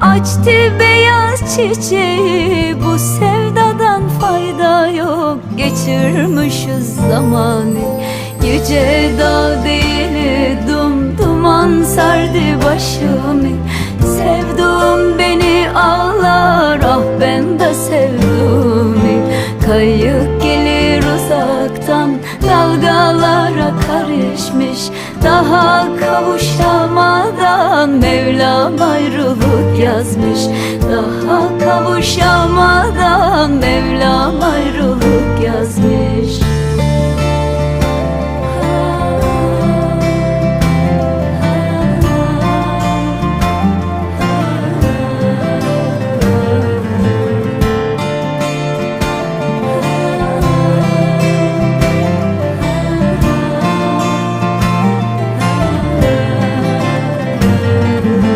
Açtı beyaz çiçeği Bu sevdadan fayda yok. Geçirmişiz zamanı Yüce dağ değil dum duman sardı başımı. Sevduğum beni ağlar Ah ben de sevduğumu Kayık gelir uzaktan Dalgalara karışmış. Daha kavuşamadan Mevlam ayrılık yazmış. Daha kavuşamadan Mevlam ayrılık yazmış